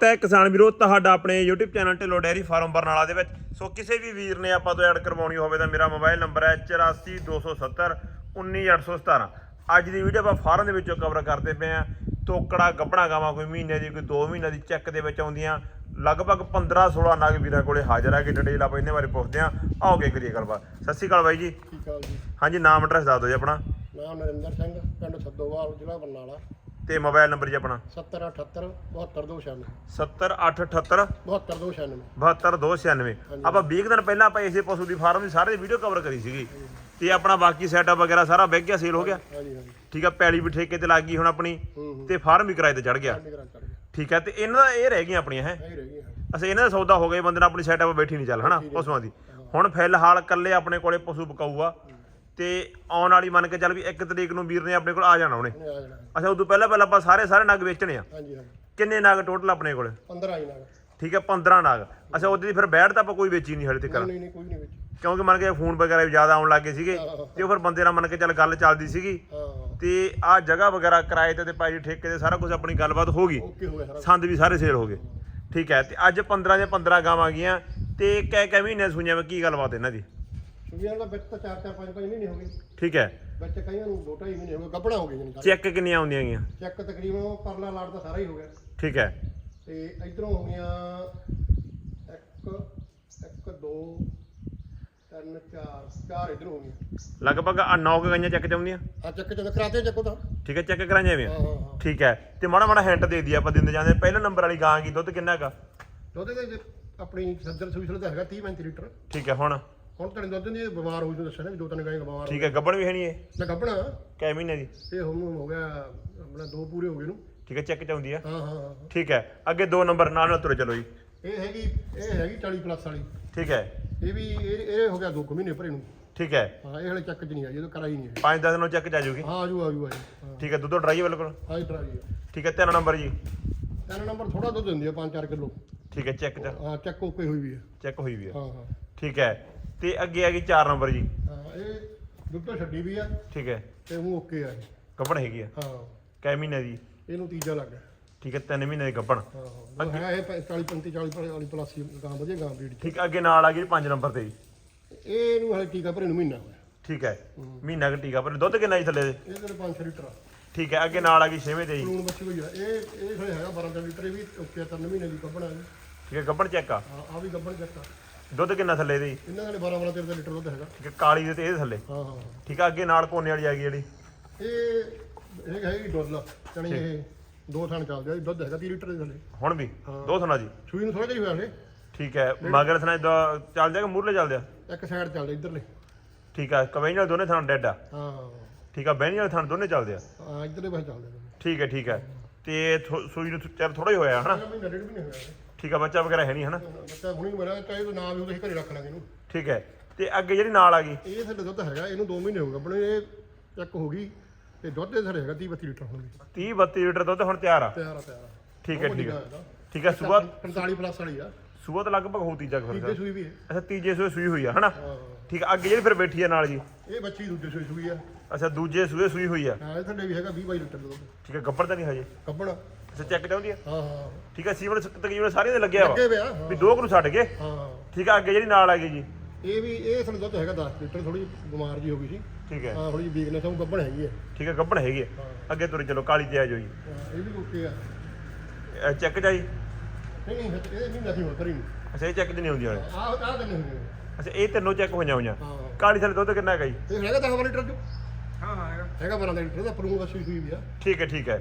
ਤਾਂ ਕਿਸਾਨ ਵੀਰੋ ਤੁਹਾਡਾ ਆਪਣੇ YouTube channel Dhillon dairy farm Barnala ਦੇ ਵਿੱਚ। ਸੋ ਕਿਸੇ ਵੀ ਵੀਰ ਨੇ ਆਪਾਂ ਤੋਂ ਐਡ ਕਰਵਾਉਣੀ ਹੋਵੇ ਤਾਂ ਮੇਰਾ ਮੋਬਾਈਲ ਨੰਬਰ ਹੈ 8427 19817 ਅੱਜ ਦੀ ਵੀਡੀਓ ਆਪਾਂ ਫਾਰਮ ਦੇ ਵਿੱਚੋਂ ਕਵਰ ਕਰਦੇ ਪਏ ਆ ਤੋਕੜਾ ਗੱਬਣਾ ਗਾਵਾਂ ਕੋਈ ਮਹੀਨੇ ਦੀ ਕੋਈ 2 ਮਹੀਨੇ ਦੀ ਚੈੱਕ ਦੇ ਵਿੱਚ ਆਉਂਦੀਆਂ। ਲਗਭਗ 15 16 ਨਗ ਵੀਰਾਂ ਕੋਲੇ ਹਾਜ਼ਰ ਆ ਕਿ ਡਿਟੇਲ ਆਪਾਂ ਇਹਦੇ ਬਾਰੇ ਪੁੱਛਦੇ ਆ ਆਓ ਕੇ ਕਰੀਏ ਗੱਲਬਾਤ। ਸਤਿ ਸ਼੍ਰੀ ਅਕਾਲ ਬਾਈ ਜੀ। ਠੀਕ ਆ ਜੀ। ਹਾਂਜੀ ਨਾਮ ਐਡਰੈਸ ਦੱਸ ਦਿਓ ਜੀ ਆਪਣਾ। ਨਾਮ ਨਰਿੰਦਰ ਸਿੰਘ ਪਿੰਡ ਸੱਦੋਵਾਲ ਜ਼ਿਲ੍ਹਾ ਬਰਨਾਲਾ। ਤੇ ਮੋਬਾਈਲ ਨੰਬਰ ਜੀ ਆਪਣਾ? 7078 72296 70878 72296 72296 ਆਪਾਂ 20 ਦਿਨ ਪਹਿਲਾਂ ਆਪਾਂ ਇਸੇ ਪਸ਼ੂ ਦੀ ਫਾਰਮ ਦੀ ਸਾਰੇ ਵੀਡੀਓ ਕਵਰ ਕਰੀ ਸੀਗੀ। ਤੇ ਆਪਣਾ ਬਾਕੀ ਸੈਟਅਪ ਵਗੈਰਾ ਸਾਰਾ ਵਿਕ ਗਿਆ ਸੇਲ ਹੋ ਗਿਆ। ਠੀਕ ਆ ਪੈਲੀ ਵੀ ਠੇਕੇ ਤੇ ਲੱਗ ਗਈ ਹੁਣ ਆਪਣੀ। ਤੇ ਫਾਰਮ ਵੀ ਕਿਰਾਏ ਤੇ ਚੜ ਗਿਆ। ਠੀਕ ਆ ਤੇ ਇਹਨਾਂ ਦਾ ਇਹ ਰਹਿ ਗਈਆਂ ਆਪਣੀਆਂ ਹੈ? ਅਸੀਂ ਇਹਨਾਂ ਦਾ ਸੌਦਾ ਹੋ ਗਿਆ ਬੰਦੇ ਨਾਲ ਆਪਣੀ ਸੈਟਅਪ ਬੈਠੀ ਨਹੀਂ ਚੱਲ ਹਨਾ? ਪਸ਼ੂਆਂ ਦੀ। ਹੁਣ ਫਿਲਹਾਲ ਇਕੱਲੇ ਆਪਣੇ ਕੋਲੇ ਪਸ਼ੂ ਪਕਾਊ ਆ ਤੇ ਆਉਣ ਵਾਲੀ ਮੰਨ ਕੇ ਚੱਲ ਵੀ ਇੱਕ ਤਰੀਕ ਨੂੰ ਵੀਰ ਨੇ ਆਪਣੇ ਕੋਲ ਆ ਜਾਣਾ ਉਹਨੇ। ਆ ਜਾਣਾ। ਅੱਛਾ ਉਦੋਂ ਪਹਿਲਾਂ ਪਹਿਲਾਂ ਆਪਾਂ ਸਾਰੇ ਸਾਰੇ ਨਗ ਵੇਚਣੇ ਆ। ਹਾਂਜੀ ਹਾਂਜੀ। ਕਿੰਨੇ ਨਗ ਟੋਟਲ ਆਪਣੇ ਕੋਲੇ? 15 ਆਈ ਨਾਲ ਠੀਕ ਹੈ 15 ਨਗ। ਅੱਛਾ ਉਹਦੇ ਦੀ ਫਿਰ ਬੈਠ ਤਾਂ ਆਪਾਂ ਕੋਈ ਵੇਚੀ ਨਹੀਂ ਹਲੇ ਤੱਕ। ਨਹੀਂ ਨਹੀਂ ਕੋਈ ਨਹੀਂ ਵਿੱਚ। ਕਿਉਂਕਿ ਮੰਨ ਕੇ ਫੋਨ ਵਗੈਰਾ ਵੀ ਜ਼ਿਆਦਾ ਆਉਣ ਲੱਗੇ ਸੀਗੇ ਹਾਂ। ਤੇ ਉਹ ਫਿਰ ਬੰਦੇ ਨਾਲ ਮੰਨ ਕੇ ਚੱਲ ਗੱਲ ਚੱਲਦੀ ਸੀਗੀ। ਹਾਂ ਤੇ ਆਹ ਜਗ੍ਹਾ ਵਗੈਰਾ ਕਿਰਾਏ ਤੇ ਤੇ ਭਾਈ ਠੇਕੇ ਤੇ ਸਾਰਾ ਕੁਝ ਆਪਣੀ ਗੱਲਬਾਤ ਹੋ ਗਈ। ਓਕੇ ਹੋ ਗਿਆ ਸਾਰਾ ਸੰਦ ਵੀ ਸਾਰੇ ਸੇਲ ਹੋ ਗਏ। ਠੀਕ ਹੈ ਤੇ ਅੱਜ 15 ਦੇ 15 ਗਾਵਾਂ ਗਈਆਂ ਤੇ ਕਹਿ ਕਹਿ ਮਹੀਨੇ ਸੁਣਿਆ ਮੈਂ ਕੀ ਗੱਲਬਾਤ ਇਹਨਾਂ ਦੀ? ਸੁਬੀਆਂ ਦਾ ਵਿੱਚ ਤਾਂ 4 4 5 5 ਮਹੀਨੇ ਹੋ ਗਏ। ਠੀਕ ਹੈ। ਵਿੱਚ ਕਈਆਂ ਨੂੰ ਦੋ ਢਾਈ ਮਹੀਨੇ ਹੋ ਗਏ ਗੱਬੜਾ ਹੋ ਗਏ ਜਾਨੀ ਸਾਰੇ ਚੈੱਕ ਕਿੰਨੀਆਂ ਆਉਂਦੀਆਂ ਗਈਆਂ ਚੈੱਕ ਤਕਰੀਬਨ ਪਰਲਾ ਲਾੜ ਦਾ ਸਾਰਾ ਹੀ ਹੋ ਗਿਆ। ਠੀਕ ਹੈ। ਤੇ ਇਧਰੋਂ ਹੋ ਗਈਆਂ 1 1 2 3 4 ਚਾਰ ਇਧਰੋਂ ਹੋ ਗਈਆਂ। ਲਗਭਗ ਆ 9 ਗਾਈਆਂ ਚੈੱਕ ਚ ਆਉਂਦੀਆਂ ਆ ਚੱਕ ਚੱਕ ਕਰਾਤੇ ਚੱਕੋ ਤਾਂ। ਠੀਕ ਹੈ ਚੈੱਕ ਕਰਾਈਆਂ ਵੀ ਹਾਂ ਹਾਂ ਹਾਂ। ਠੀਕ ਹੈ। ਤੇ ਮਾੜਾ ਮਾੜਾ ਹਿੰਟ ਦੇ ਦਈਏ ਆਪਾਂ ਦਿੰਦੇ ਜਾਂਦੇ ਪਹਿਲੇ ਨੰਬਰ ਵਾਲੀ ਗਾਂ ਕੀ ਦੁੱਧ ਕਿੰਨਾ ਹੈਗਾ? ਦੁੱਧ ਦੇ ਜੇ ਆਪਣੀ ਸੱਜਰ ਸੁਈਸਲ ਦਾ ਹੈਗਾ 30 35 ਲੀਟਰ। ਠੀਕ ਹੈ ਹੁਣ? ਹੁਣ ਤਾਂ ਦੁੱਧ ਨਹੀਂ ਬਿਮਾਰ ਹੋ ਜੂ ਦੱਸਿਆ ਨਾ ਵੀ ਦੋ ਤਿੰਨ ਗਾਂ ਬਿਮਾਰ ਠੀਕ ਹੈ ਗੱਬਣ ਵੀ ਹੈ ਨਹੀਂ ਇਹ? ਨਾ ਗੱਬਣਾ ਕੈ ਮਹੀਨੇ ਦੀ? ਇਹ ਹੁਣ ਹੋ ਗਿਆ ਆਪਣਾ ਦੋ ਪੂਰੇ ਹੋ ਗਏ ਨੂੰ ਠੀਕ ਹੈ ਚੈੱਕ ਚ ਆਉਂਦੀ ਆ। ਹਾਂ ਹਾਂ ਹਾਂ। ਠੀਕ ਹੈ ਅੱਗੇ ਦੋ ਨੰਬਰ ਨਾਲ ਨਾਲ ਤੁਰ ਚਲੋ ਜੀ। ਇਹ ਹੈਗੀ ਇਹ ਹੈਗੀ 40 ਪਲੱਸ ਵਾਲੀ। ਠੀਕ ਹੈ। ਇਹ ਵੀ ਇਹ ਇਹ ਹੋ ਗਿਆ ਦੋ ਕੁ ਮਹੀਨੇ ਭਰੇ ਨੂੰ। ਠੀਕ ਹੈ। ਹਾਂ ਇਹ ਹਲੇ ਚੱਕ ਚ ਨਹੀਂ ਆਈ ਇਹ ਤਾਂ ਕਰਾਈ ਨਹੀਂ ਹੈ। 5-10 ਦਿਨੋਂ ਚੈੱਕ ਚ ਆ ਜਾਊਗੀ। ਹਾਂ ਆਜੂ ਆਜੂ ਆਜੂ। ਹਾਂ। ਠੀਕ ਹੈ ਦੁੱਧ ਡਰਾਈ ਬਿਲਕੁਲ? ਹਾਈ ਟਰਾਈ ਠੀਕ ਹੈ ਤਿੰਨ ਨੰਬਰ ਜੀ। ਤਿੰਨ ਨੰਬਰ ਥੋੜਾ ਦੁੱਧ ਦਿੰਦੀ ਆ 5-4 ਕਿਲੋ। ਠੀਕ ਹੈ ਚੈੱਕ ਚ। ਹਾਂ ਚੱਕ ਓਕੇ ਹੋਈ ਵੀ ਹੈ। ਚੈੱਕ ਹੋਈ ਵੀ ਆ ਹਾਂ ਹਾਂ। ਠੀਕ ਹੈ ਤੇ ਅੱਗੇ ਆ ਗਈ 4 ਨੰਬਰ ਜੀ। ਹਾਂ ਇਹ ਦੁੱਧ ਛੱਡੀ ਵੀ ਆ। ਠੀਕ ਹੈ। ਤੇ ਉਹ ਓਕੇ ਆ ਇਹ। ਹੈਗੀ ਆ? ਹਾਂ। ਕੈ ਮਹੀਨੇ ਦੀ? ਇਹਨੂੰ ਤੀਜਾ ਲੱਗ ਠੀਕ ਹੈ 3 ਮਹੀਨੇ ਦੀ ਗੱਬਣ। ਹਾਂ ਹਾਂ ਹੈ ਇਹ 40 35 40 ਵਾਲੀ ਪਲੱਸ ਹੀ ਗਾਂ ਵਧੀਆ ਗਾਂ ਬਰੀਡ ਠੀਕ ਹੈ, ਅੱਗੇ ਨਾਲ ਆ ਗਈ 5 ਨੰਬਰ ਤੇ ਜੀ। ਇਹ ਇਹਨੂੰ ਹਲੇ ਟੀਕਾ ਭਰੇ ਨੂੰ ਮਹੀਨਾ ਹੋਇਆ। ਠੀਕ ਹੈ ਮਹੀਨਾ ਕੁ ਟੀਕਾ ਪਰ ਦੁੱਧ ਕਿੰਨਾ ਜੀ ਥੱਲੇ ਦੇ? ਇਹ ਤੇ 5 ਲੀਟਰ ਆ। ਠੀਕ ਹੈ ਅੱਗੇ ਨਾਲ ਆ ਗਈ 6ਵੇਂ ਤੇ ਜੀ। ਲੂਣ ਬੱਚੀ ਹੋਈ ਆ। ਇਹ ਇਹ ਹਲੇ ਹੈਗਾ 12 ਲੀਟਰ ਇਹ ਵੀ ਓਕੇ ਆ, ਤਿੰਨ ਮਹੀਨੇ ਦੀ ਕੱਪੜਾ ਆ ਠੀਕ ਹੈ ਗੱਬਣ ਚੈੱਕ ਆ। ਆ ਵੀ ਗੱਬਣ ਚੱਕਾ ਦੁੱਧ ਕਿੰਨਾ ਥੱਲੇ ਦੇ ਇਹਨਾਂ ਦੇ 12 12 13 ਲੀਟਰ ਦੁੱਧ ਹੈਗਾ। ਹੈ ਕਾਲੀ ਦੇ ਤੇ ਇਹਦੇ ਥੱਲੇ? ਹਾਂ ਹਾਂ। ਠੀਕ ਹੈ ਅੱਗੇ ਨਾਲ ਕੋਨੇ ਵਾਲੀ ਆ ਗਈ ਜਿਹੜੀ। ਇਹ ਇਹ ਹੈਗੀ ਡੋਲਾ ਚਣੀ ਇਹ ਦੋ ਥਣ ਚੱਲਦੇ ਆ ਦੁੱਧ ਹੈਗਾ 30 ਲੀਟਰ ਦੇ ਥੱਲੇ। ਹੁਣ ਵੀ? ਦੋ ਸੁਣਾ ਜੀ? ਸੂਈ ਨੂੰ ਥੋੜਾ ਜਿਹਾ ਹੀ ਹੋਇਆ ਹਲੇ। ਠੀਕ ਹੈ ਮਗਰ ਥਣਾ ਚੱਲ ਜਾਏਗਾ ਮੂਰਲੇ ਚੱਲ ਜਾ ਇੱਕ ਸਾਈਡ ਚੱਲਦਾ ਇਧਰਲੇ। ਠੀਕ ਹੈ ਕਵਈ ਨਾਲ ਦੋਨੇ ਥਾਂ ਡੈਡ ਆ? ਹਾਂ। ਠੀਕ ਆ ਬਹਿਣੀ ਵਾਲੇ ਥਾਂ ਦੋਨੇ ਚੱਲਦੇ ਆ? ਹਾਂ ਇਧਰਲੇ ਪਾਸੇ ਚੱਲਦੇ ਨੇ ਠੀਕ ਹੈ ਠੀਕ ਹੈ। ਤੇ ਸੂਈ ਨੂੰ ਚੱਲ ਥੋੜਾ ਹੀ ਹੋਇਆ ਹਨਾ? ਮਹੀਨਾ ਡੇਢ ਨਹੀਂ ਹੋਇਆ। ਠੀਕ ਆ ਬੱਚਾ ਵਗੈਰਾ ਹੈ ਨਹੀਂ ਹਨਾ? ਬੱਚਾ ਹੁਣੀ ਮਰਿਆ ਚਾਹੇ ਨਾ ਵੀ ਉਹਦੇ ਘਰੇ ਰੱਖ ਲਾਂਗੇ ਇਹਨੂੰ। ਠੀਕ ਹੈ ਤੇ ਅੱਗੇ ਜਿਹੜੀ ਨਾਲ ਆ ਗਈ? ਇਹ ਸਾਡੇ ਦੁੱਧ ਹੈਗਾ ਇਹਨੂੰ 2 ਮਹੀਨੇ ਹੋ ਗਏ ਆਪਣੇ ਇਹ ਚੱਕ ਹੋ ਗਈ ਤੇ ਦੁੱਧ ਦੇ ਸਾਡੇ ਹੈਗਾ 30 32 ਲੀਟਰ ਹੁਣ ਵੀ 30 32 ਲੀਟਰ ਦੁੱਧ ਹੁਣ ਤਿਆਰ ਆ? ਤਿਆਰ ਆ ਤਿਆਰ ਆ। ਠੀਕ ਹੈ ਠੀਕ ਹੈ। ਠੀਕ ਹੈ ਸਵੇਰ 45 ਪਲੱਸ ਵਾਲੀ ਆ। ਸਵੇਰ ਤਾਂ ਲਗਭਗ ਹੋ ਤੀਜਾ ਕੁ ਤੀਜੇ ਫਿਰ ਸੂਈ ਵੀ ਹੈ। ਅੱਛਾ ਤੀਜੇ ਸੂਏ ਸੂਈ ਹੋਈ ਆ ਹਨਾ? ਠੀਕ ਆ ਅੱਗੇ ਜਿਹੜੀ ਫਿਰ ਬੈਠੀ ਆ ਨਾਲ ਜੀ? ਇਹ ਬੱਚੀ ਦੂਜੇ ਸੂਈ ਸੂਈ ਆ। ਅੱਛਾ ਦੂਜੇ ਸੂਏ ਸੂਈ ਹੋਈ ਆ। ਹਾਂ ਇਹ ਥੱਲੇ ਵੀ ਹੈਗਾ 20 22 ਲੀਟਰ ਦਾ। ਦੁੱਧ ਠੀਕ ਹੈ ਗੱਬੜ ਤਾਂ ਨਹੀਂ ਹਜੇ? ਕੱਪੜਾ ਅੱਛਾ ਚੈੱਕ ਚਾਹੁੰਦੀ ਆ? ਹਾਂ ਹਾਂ। ਠੀਕ ਹੈ ਸੀਵਨ ਤਕਰੀਬਨ ਸਾਰੀਆਂ ਦੇ ਲੱਗਿਆ ਵਾ। ਅੱਗੇ ਪਿਆ ਹਾਂ। ਵੀ ਦੋ ਕੁ ਨੂੰ ਛੱਡ ਕੇ? ਹਾਂ। ਠੀਕ ਆ ਅੱਗੇ ਜਿਹੜੀ ਨਾਲ ਆ ਗਈ ਜੀ? ਇਹ ਵੀ ਇਹ ਸਾਨੂੰ ਦੁੱਧ ਹੈਗਾ 10 ਲੀਟਰ ਥੋੜੀ ਜਿਹੀ ਬਿਮਾਰ ਜੀ ਹੋ ਗਈ ਸੀ। ਠੀਕ ਹੈ ਹਾਂ ਥੋੜੀ ਜਿਹੀ ਵੀਕਨੈਸ ਉਹ ਗੱਭਣ ਹੈਗੀ ਹੈ ਠੀਕ ਹੈ ਗੱਬੜ ਹੈਗੀ ਆ। ਅੱਗੇ ਤੁਰ ਚਲੋ ਕਾਲੀ ਤੇ ਆ ਜਾਓ ਜੀ। ਹਾਂ, ਇਹ ਵੀ ਓਕੇ ਆ। ਚੈੱਕ ਜਾਈ। ਨਹੀਂ ਨਹੀਂ ਇਹ ਨਹੀਂ ਨਹੀਂ ਹੋਰ ਕਰੀ ਨਹੀਂ। ਅੱਛਾ ਇਹ ਚੈੱਕ ਨਹੀਂ ਹੁੰਦੀ ਹਲੇ ਆਹ ਆਹ ਤਾਂ ਨਹੀਂ ਹੋਣੀ ਅੱਛਾ ਇਹ ਤਿੰਨੋਂ ਚੈੱਕ ਹੋਈਆਂ ਹੋਈਆਂ। ਹਾਂ। ਕਾਲੀ ਥਲੇ ਦੁੱਧ ਕਿੰਨਾ ਹੈਗਾ ਜੀ ਇਹ ਹੈਗਾ 10 ਲੀਟਰ ਚ? ਹਾਂ ਹਾਂ ਹੈਗਾ। ਹੈਗਾ 12 ਲੀਟਰ ਦਾ ਪਰੂ ਦਾ ਸੂਈ ਹੋਈ ਵੀ ਆ ਠੀਕ ਹੈ ਠੀਕ ਹੈ।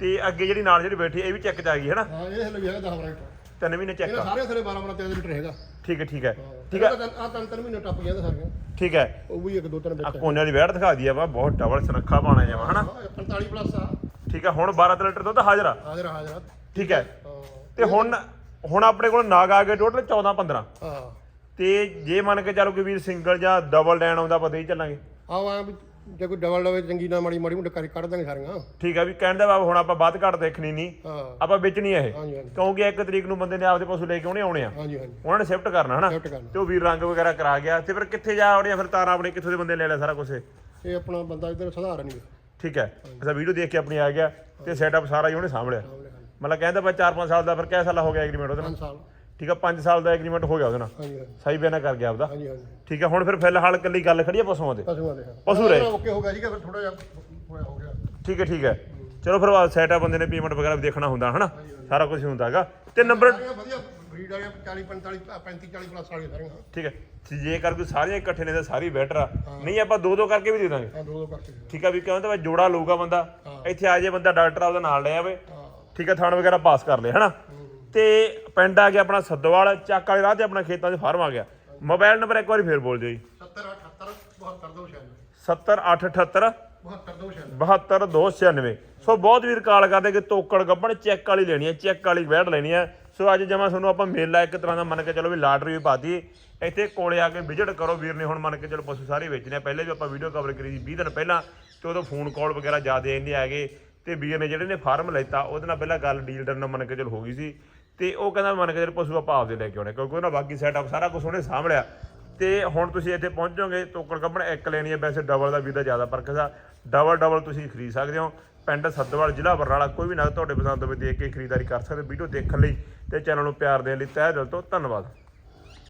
ਤੇ ਅੱਗੇ ਜਿਹੜੀ ਨਾਲ ਜਿਹੜੀ ਬੈਠੀ ਇਹ ਵੀ ਚੈੱਕ ਚ ਆ ਗਈ ਹੈ ਨਾ? ਹਾਂ ਇਹ ਹਲੇ ਵੀ ਹੈਗਾ 10 ਲੀਟਰ। ਤਿੰਨ ਮਹੀਨੇ ਚੈੱਕ ਇਹਨਾਂ ਆ। ਸਾਰੇ ਥਲੇ 12 12 13 ਲੀਟਰ ਹੈਗਾ। ਠੀਕ ਹੈ ਠੀਕ ਹੈ। ਠੀਕ ਹੈ। ਆ ਤਿੰਨ ਤਿੰਨ ਮਹੀਨੇ ਟੱਪ ਗਿਆ ਤਾਂ ਸਾਰੀਆਂ। ਠੀਕ ਹੈ। ਉਹ ਵੀ ਇੱਕ ਦੋ ਤਿੰਨ ਆ ਵਿੱਚ ਕੋਨਿਆਂ ਦੀ ਵੈੜ ਦਿਖਾ ਦਈ ਆ ਵਾ ਬਹੁਤ ਡਬਲ ਸੁਨੱਖਾ ਪਾਣਾ ਜਾਵਾ ਹਨਾ ਹਾਂ 45 ਪਲੱਸ ਆ। ਠੀਕ ਹੈ ਹੁਣ 12 ਲੀਟਰ ਦੁੱਧ ਹਾਜ਼ਰ ਆ। ਹਾਜ਼ਰ ਹਾਜ਼ਰ ਠੀਕ ਹਾਂ। ਤੇ ਹੁਣ ਹੁਣ ਆਪਣੇ ਕੋਲ ਨਾਗ ਆ ਗਏ ਟੋਟਲ 14 15 ਹਾਂ। ਤੇ ਜੇ ਮੰਨ ਕੇ ਚੱਲੋ ਕਿ ਵੀਰ ਸਿੰਗਲ ਜਾਂ ਡਬਲ ਲੈਣ ਆਉਂਦਾ ਦੇ ਹੀ ਚੱਲਾਂਗੇ। ਆਹ ਆ ਵੀ ਜੇ ਕੋਈ ਡਬਲ ਲਵੇ ਚੰਗੀ ਨਾ ਮਾੜੀ ਮਾੜੀ ਮੁੰਡੇ ਕਰ ਕੱਢ ਦਾਂਗੇ ਸਾਰੀਆਂ। ਠੀਕ ਹੈ ਵੀ ਕਹਿਣ ਦਾ ਬਾਬ ਹੁਣ ਆਪਾਂ ਵੱਧ ਘੱਟ ਦੇਖਣੀ ਨਹੀਂ। ਹਾਂ। ਆਪਾਂ ਵੇਚਣੀ ਇਹ। ਹਾਂਜੀ ਹਾਂਜੀ। ਕਿਉਂਕਿ ਇੱਕ ਤਰੀਕ ਨੂੰ ਬੰਦੇ ਨੇ ਆਪਦੇ ਪਸ਼ੂ ਲੈ ਕੇ ਆਉਣੇ ਆਉਣੇ ਆ। ਹਾਂਜੀ ਹਾਂਜੀ। ਉਹਨਾਂ ਨੇ ਸ਼ਿਫਟ ਕਰਨਾ ਹਨਾ? ਕਰਨਾ। ਤੇ ਉਹ ਵੀਰ ਰੰਗ ਵਗੈਰਾ ਕਰਾ ਗਿਆ। ਤੇ ਫਿਰ ਕਿੱਥੇ ਜਾ ਵੜਿਆ ਫਿਰ ਤਾਰਾਂ ਆਪਣੇ ਕਿੱਥੋਂ ਦੇ ਬੰਦੇ ਲੈ ਲਿਆ ਸਾਰਾ ਕੁਝ ਇਹ ਆਪਣਾ ਬੰਦਾ ਇਧਰ ਸੁਧਾਰਨ ਹੀ ਠੀਕ ਹੈ। ਅੱਛਾ ਵੀਡੀਓ ਦੇਖ ਕੇ ਆਪਣੀ ਆ ਗਿਆ ਤੇ ਸੈਟਅਪ ਸਾਰਾ ਹੀ ਉਹਨੇ ਸਾਂਭ ਲਿਆ। ਮਤਲਬ ਕਹਿੰਦਾ ਬਈ 4-5 ਸਾਲ ਦਾ ਫਿਰ ਕਿੰਨਾ ਸਾਲ ਹੋ ਗਿਆ ਐਗਰੀਮੈਂਟ ਉਹਦੇ ਨਾਲ? 5 ਸਾਲ। ਠੀਕ ਆ 5 ਸਾਲ ਦਾ ਐਗਰੀਮੈਂਟ ਹੋ ਗਿਆ ਉਹਦੇ ਨਾਲ। ਹਾਂਜੀ ਹਾਂਜੀ। ਸਹੀ ਬਿਆਨਾ ਕਰ ਗਿਆ ਆਪਦਾ। ਹਾਂਜੀ ਹਾਂਜੀ। ਠੀਕ ਆ ਹੁਣ ਫਿਰ ਫਿਲਹਾਲ ਕੱਲੀ ਗੱਲ ਖੜੀ ਆ ਪਸ਼ੂਆਂ ਤੇ ਪਸ਼ੂਆਂ ਦੇ ਪਸ਼ੂ ਰਹੇ। ਓਕੇ ਹੋ ਗਿਆ ਜੀ ਫਿਰ ਥੋੜਾ ਜਿਹਾ ਹੋਇਆ ਹੋ ਗਿਆ। ਠੀਕ ਹੈ ਠੀਕ ਹੈ ਚਲੋ ਫਿਰ ਸੈਟ ਆ ਬੰਦੇ ਨੇ ਪੇਮੈਂਟ ਵਗੈਰਾ ਵੀ ਦੇਖਣਾ ਹੁੰਦਾ ਹਨਾ? ਸਾਰਾ ਕੁਝ ਹੁੰਦਾ ਹੈਗਾ। ਤੇ ਨੰਬਰ ਵਧੀਆ ਬਰੀਡ ਵਾਲੀਆਂ 40 45 35 40 ਪਲੱਸ ਵਾਲੀਆਂ ਸਾਰੀਆਂ ਠੀਕ ਹੈ ਜੇਕਰ ਕੋਈ ਸਾਰੀਆਂ ਇਕੱਠੇ ਨੇ ਤਾਂ ਸਾਰੀ ਬੈਟਰ ਆ। ਨਹੀਂ ਆਪਾਂ ਦੋ ਦੋ ਕਰਕੇ ਵੀ ਦੇ ਦਾਂਗੇ। ਹਾਂ ਦੋ ਦੋ ਕਰਕੇ ਠੀਕ ਆ ਵੀ ਕਹਿੰਦਾ ਜੋੜਾ ਲਊਗਾ ਬੰਦਾ। ਇੱਥੇ ਆ ਜੇ ਬੰਦਾ ਡਾਕਟਰ ਆਪਦਾ ਨਾਲ ਲੈ ਆਵੇ। ਠੀਕ ਹੈ ਥਾਣ ਵਗੈਰਾ ਪਾਸ ਕਰ ਲੇ ਹਨਾ? ਤੇ ਪਿੰਡ ਆ ਗਿਆ ਆਪਣਾ ਸੱਦੋਵਾਲ, ਚੱਕ ਵਾਲੇ ਰਾਹ ਤੇ ਆਪਣਾ ਖੇਤਾਂ 'ਚ ਫਾਰਮ ਆ ਗਿਆ। ਮੋਬਾਈਲ ਨੰਬਰ ਇੱਕ ਵਾਰੀ ਫੇਰ ਬੋਲ ਦਿਓ ਜੀ। 70 78 72 ਦੋ 96 70878 72 ਦੋ 96 72296 ਸੋ ਬਹੁਤ ਵੀਰ ਕਾਲ ਕਰਦੇ ਕਿ ਤੋਕੜ ਗੱਬਣ, ਚੈੱਕ ਵਾਲੀ ਲੈਣੀ ਹੈ, ਚੈੱਕ ਵਾਲੀ ਬੈਠ ਲੈਣੀ ਹੈ। ਸੋ ਅੱਜ ਜਮਾ ਤੁਹਾਨੂੰ ਆਪਾਂ ਮੇਲਾ ਇੱਕ ਤਰ੍ਹਾਂ ਦਾ ਮੰਨ ਕੇ ਚਲੋ ਵੀ ਲਾਟਰੀ ਵੀ ਪਾਤੀ ਇੱਥੇ ਕੋਲੇ ਆ ਕੇ ਵਿਜ਼ਿਟ ਕਰੋ ਵੀਰ ਨੇ, ਹੁਣ ਮੰਨ ਕੇ ਚਲੋ ਪਸ਼ੂ ਸਾਰੇ ਵੇਚਣੇ ਆ। ਪਹਿਲੇ ਵੀ ਆਪਾਂ ਵੀਡੀਓ ਕਵਰ ਕਰੀ ਸੀ 20 ਦਿਨ ਪਹਿਲਾਂ, ਤੇ ਉਦੋਂ ਫੋਨ ਕਾਲ ਵਗੈਰਾ ਜ਼ਿਆਦਾ ਇੰਨੇ ਆ ਗਏ। ਤੇ ਵੀਰ ਨੇ ਜਿਹੜੇ ਨੇ ਫਾਰਮ ਲੈਤਾ, ਉਹਦੇ ਨਾਲ ਪਹਿਲਾਂ ਗੱਲ ਡੀਲਰ ਨਾਲ ਮੰਨ ਕੇ ਚਲੋ ਹੋ ਗਈ ਸੀ ਤੇ ਉਹ ਕਹਿੰਦਾ ਮੰਨ ਕੇ ਚਲੋ ਪਸ਼ੂ ਆਪਾਂ ਆਪਦੇ ਲੈ ਕੇ ਆਉਣੇ, ਕਿਉਂਕਿ ਉਹਨਾਂ ਬਾਕੀ ਸੈਟਅਪ ਸਾਰਾ ਕੁਝ ਉਹਨੇ ਸਾਂਭ ਲਿਆ। ਤੇ ਹੁਣ ਤੁਸੀਂ ਇੱਥੇ ਪਹੁੰਚੋਗੇ ਤੋਕੜ ਕੱਪੜ ਇੱਕ ਲੈਣੀ ਹੈ, ਵੈਸੇ ਡਬਲ ਦਾ ਵੀ ਦਾ ਜ਼ਿਆਦਾ ਫ਼ਰਕ ਹੈ। ਡਬਲ ਡਬਲ ਤੁਸੀਂ ਖਰੀਦ ਸਕਦੇ ਹੋ। ਪਿੰਡ ਸੱਦਵਾਲ, ਜ਼ਿਲ੍ਹਾ ਬਰਨਾਲਾ, ਕੋਈ ਵੀ ਨਗ ਤੁਹਾਡੇ ਪਸੰਦ ਹੋਵੇ ਦੇਖ ਕੇ ਖਰੀਦਦਾਰੀ ਕਰ ਸਕਦੇ ਵੀਡੀਓ ਦੇਖਣ ਲਈ ਤੇ ਚੈਨਲ ਨੂੰ ਪਿਆਰ ਦੇਣ ਲਈ ਤਹਿ ਦਿਲ ਤੋਂ ਧੰਨਵਾਦ।